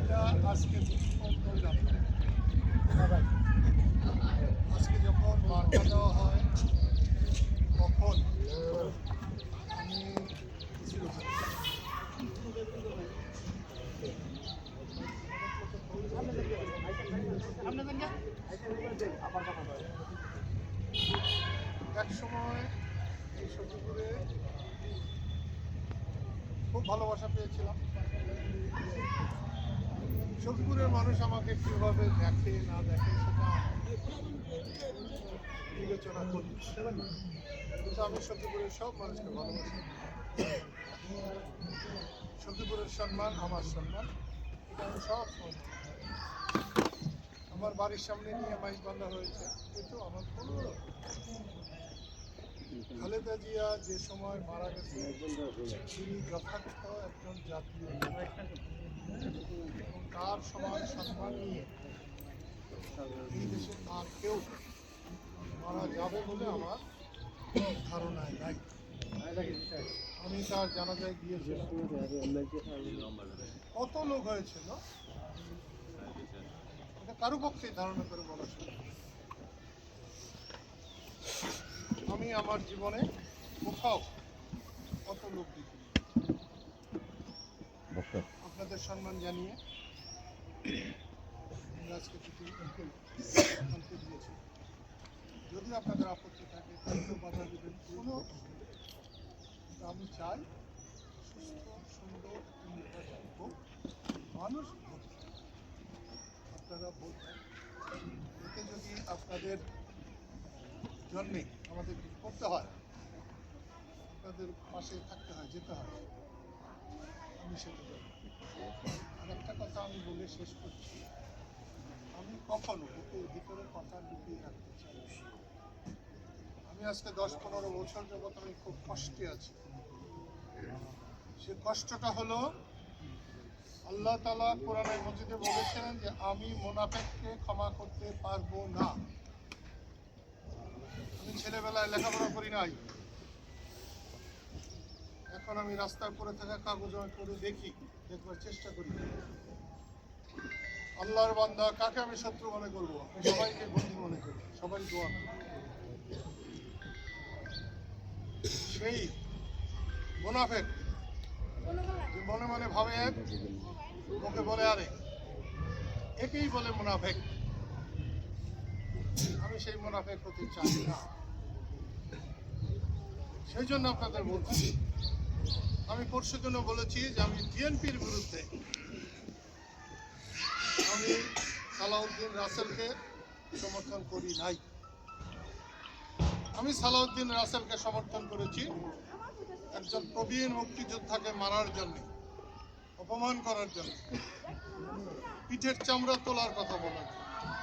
এটা আজকে আজকে যখন বার্তা দেওয়া হয়, তখন আমি কিছু এক সময় এই সত্যপুরে খুব ভালোবাসা পেয়েছিলাম। সত্যপুরের মানুষ আমাকে কীভাবে দেখে, না দেখে সেটা বিবেচনা করি। কিন্তু আমি সত্যপুরের সব মানুষকে ভালোবাসি। সত্যপুরের সম্মান, আমার সম্মান, এটা আমি সব আমার বাড়ির সামনে নিয়ে মাইক বান্ধা হয়েছে কিন্তু আমার কোনো খালেদা জিয়া যে সময় মারা গেছে, তিনি যথার্থ একজন জাতীয় এবং তার সমান সম্মান নিয়ে এই দেশে আর কেউ মারা যাবে বলে আমার ধারণায় নাই। আমি তার জানাজায় গিয়েছিলাম কত লোক হয়েছিল? কারও পক্ষে ধারণা করে বলা সম্ভব না। আমি আমার জীবনে কোথাও কত লোক দেখি। আপনাদের সম্মান জানিয়ে আজকে দিয়েছি। যদি আপনাদের আপত্তি থাকে তাহলে বাধা দেবেন। কোনো আমি চাই সুস্থ সুন্দর হোক মানুষ ভোট আপনারা ভোট দেন। এতে যদি আপনাদের জন্যে আমাদের করতে হয়। আপনাদের পাশে থাকতে হয়, যেতে হয়। আমি সেটা করব আর একটা কথা আমি বলে শেষ করছি। আমি কখনো বুকের ভিতরে কথা লুকিয়ে রাখতে চাই আমি আজকে দশ পনেরো বছর যাবত আমি খুব কষ্টে আছি। সে কষ্টটা হলো, আল্লাহ তালা কোরআনের মসজিদে বলেছেন যে, আমি মোনাফেককে ক্ষমা করতে পারব না। লেখাপড়া করি নাই। এখন আমি থাকা কাগজ করে দেখি, দেখবার চেষ্টা করি। আল্লাহর বান্দা, কাকে আমি শত্রু মনে করব? সবাইকে বন্ধু মনে করি, সবাই দোয়া সেই মোনাফেক মনে মনে ভাবে এক মুখে বলে আরেক একেই বলে মুনাফেক। আমি সেই মুনাফেক হতে চাই না। সেই জন্য আপনাদের বলছি। আমি পরশু জন্য বলেছি যে আমি বিএনপির বিরুদ্ধে আমি সালাউদ্দিন রাসেলকে সমর্থন করি নাই। আমি সালাউদ্দিন রাসেলকে সমর্থন করেছি একজন প্রবীণ মুক্তিযোদ্ধাকে মারার জন্য, অপমান করার জন্য। পিঠের চামড়া তোলার কথা বলার জন্য।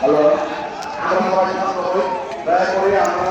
হ্যালো আমরা সবাই শান্ত হই দয়া করে আমরা